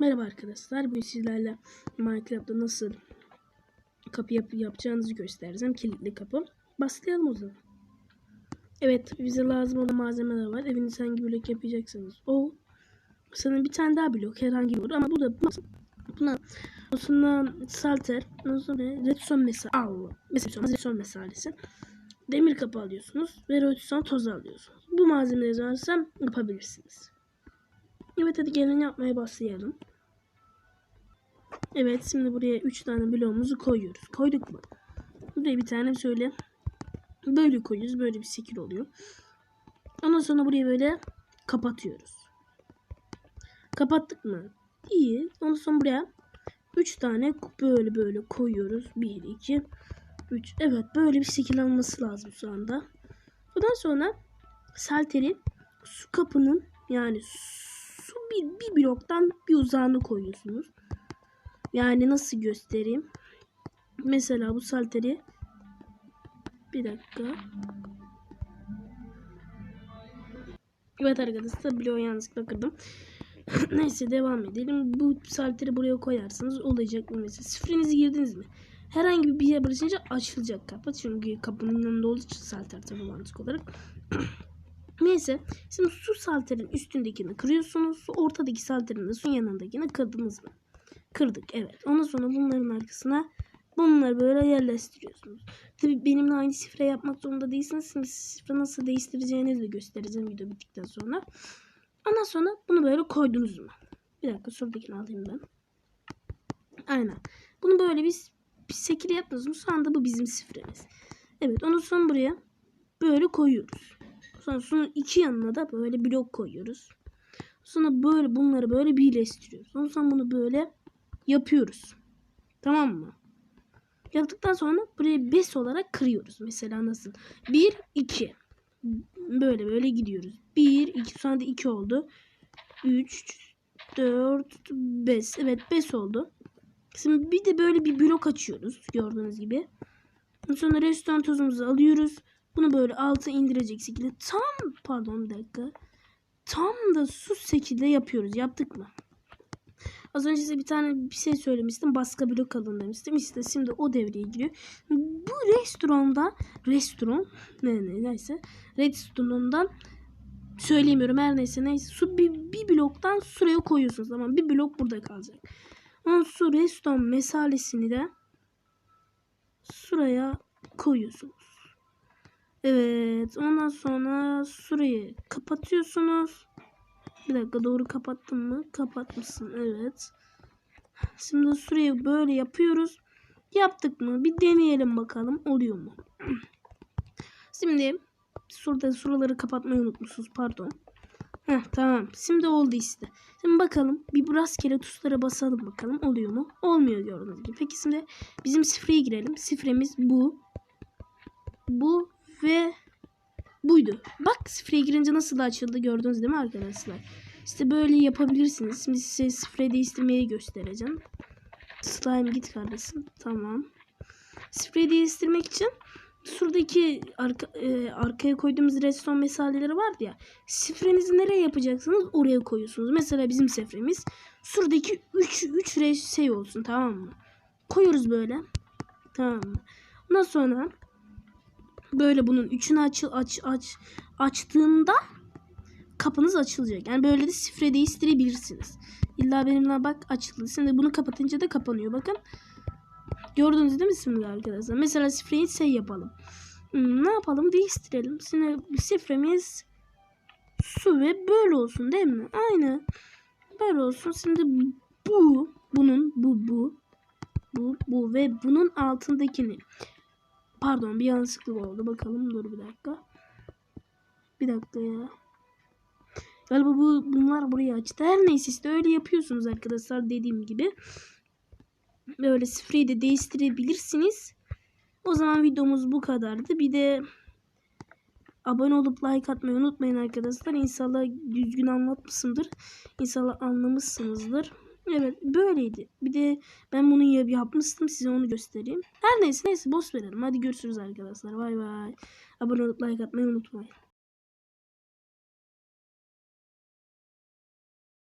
Merhaba arkadaşlar. Bugün sizlerle Minecraft'ta nasıl kapı yap yapacağınızı göstereceğim. Kilitli kapı. Başlayalım o zaman. Evet bize lazım olan malzemeler var. Evinizde hangi blok yapacaksınız? O. Sana bir tane daha blok herhangi olur ama bu da buna sonra salter, redstone mesela al. Mesela redstone mesalesi. Demir kapı alıyorsunuz ve redstone tozu alıyorsunuz. Bu malzemeleri varsa yapabilirsiniz. Evet hadi gelin yapmaya başlayalım. Evet şimdi buraya 3 tane bloğumuzu koyuyoruz. Koyduk mu? Buraya bir tane şöyle böyle koyuyoruz. Böyle bir şekil oluyor. Ondan sonra buraya böyle kapatıyoruz. Kapattık mı? İyi. Ondan sonra buraya 3 tane böyle böyle koyuyoruz. 1, 2, 3. Evet böyle bir şekil alması lazım şu anda. Ondan sonra salteri su kapının yani su bir, bir bloktan bir uzağını koyuyorsunuz. Yani nasıl göstereyim? Mesela bu salteri bir dakika. Evet arkadaşlar bloğu yanlışlıkla kırdım. Neyse devam edelim. Bu salteri buraya koyarsanız olacak mı mesela? Şifrenizi girdiniz mi? Herhangi bir yere basınca açılacak kapı. Çünkü kapının yanında olduğu için salter tabi mantık olarak. Neyse. Şimdi su salterin üstündekini kırıyorsunuz. Su ortadaki salterin de suyun yanındakini kırdınız mı? Kırdık evet. Ondan sonra bunların arkasına bunları böyle yerleştiriyorsunuz. Tabi benimle aynı şifre yapmak zorunda değilsiniz. Şimdi şifre nasıl değiştireceğinizi de göstereceğim video bittikten sonra. Ondan sonra bunu böyle koydunuz mu? Bir dakika şuradakini alayım ben. Aynen. Bunu böyle bir şekilde yaptınız mı? Şu anda bu bizim şifremiz. Evet onu son buraya böyle koyuyoruz. Sonra şunun iki yanına da böyle blok koyuyoruz. Sonra böyle bunları böyle birleştiriyoruz. Ondan sonra bunu böyle yapıyoruz. Tamam mı? Yaptıktan sonra buraya bes olarak kırıyoruz. Mesela nasıl? 1, 2. Böyle böyle gidiyoruz. 1, 2. Sonra da 2 oldu. 3, 4, 5. Evet 5 oldu. Şimdi bir de böyle bir blok açıyoruz. Gördüğünüz gibi. Sonra restoran tozumuzu alıyoruz. Bunu böyle alta indirecek şekilde tam pardon bir dakika. Tam da su şekilde yapıyoruz. Yaptık mı? Az önce size bir tane bir şey söylemiştim. Baska blok alın demiştim. İşte şimdi o devreye giriyor. Bu restoranda restoran ne ne neyse restorandan söyleyemiyorum her neyse neyse su bir, bir bloktan şuraya koyuyorsunuz ama bir blok burada kalacak. Onun su restoran mesalesini de şuraya koyuyorsunuz. Evet. Ondan sonra şurayı kapatıyorsunuz. Bir dakika doğru kapattım mı? Kapatmışsın. Evet. Şimdi şurayı böyle yapıyoruz. Yaptık mı? Bir deneyelim bakalım. Oluyor mu? Şimdi şurada şuraları kapatmayı unutmuşsunuz. Pardon. Heh, tamam. Şimdi oldu işte. Şimdi bakalım. Bir rastgele tuşlara basalım bakalım. Oluyor mu? Olmuyor gördüğünüz gibi. Peki şimdi bizim şifreye girelim. Şifremiz bu. Bu ve buydu. Bak şifreye girince nasıl da açıldı gördünüz değil mi arkadaşlar? İşte böyle yapabilirsiniz. Şimdi size şifreyi değiştirmeyi göstereceğim. Slime git kardeşim. Tamam. Şifreyi değiştirmek için şuradaki arka, e, arkaya koyduğumuz redstone mesaleleri vardı ya. Şifrenizi nereye yapacaksınız oraya koyuyorsunuz. Mesela bizim şifremiz şuradaki 3 3 şey olsun tamam mı? Koyuyoruz böyle. Tamam mı? Ondan sonra böyle bunun üçünü aç aç aç açtığında kapınız açılacak. Yani böyle de şifre değiştirebilirsiniz. İlla benimle bak açıldı. Şimdi bunu kapatınca da kapanıyor. Bakın. Gördünüz değil mi şimdi arkadaşlar? Mesela şifreyi şey yapalım. Hmm, ne yapalım? Değiştirelim. Şimdi şifremiz su ve böyle olsun değil mi? Aynı. Böyle olsun. Şimdi bu bunun bu bu bu bu ve bunun altındakini Pardon bir yanlışlıkla oldu. Bakalım dur bir dakika. Bir dakika ya. Galiba bu bunlar burayı açtı. Her neyse işte öyle yapıyorsunuz arkadaşlar dediğim gibi. Böyle şifreyi de değiştirebilirsiniz. O zaman videomuz bu kadardı. Bir de abone olup like atmayı unutmayın arkadaşlar. İnşallah düzgün anlatmışsındır. İnşallah anlamışsınızdır. Evet böyleydi. Bir de ben bunu yapmıştım size onu göstereyim. Her neyse neyse boş verelim. Hadi görüşürüz arkadaşlar. Bay bay. Abone olup like atmayı unutmayın.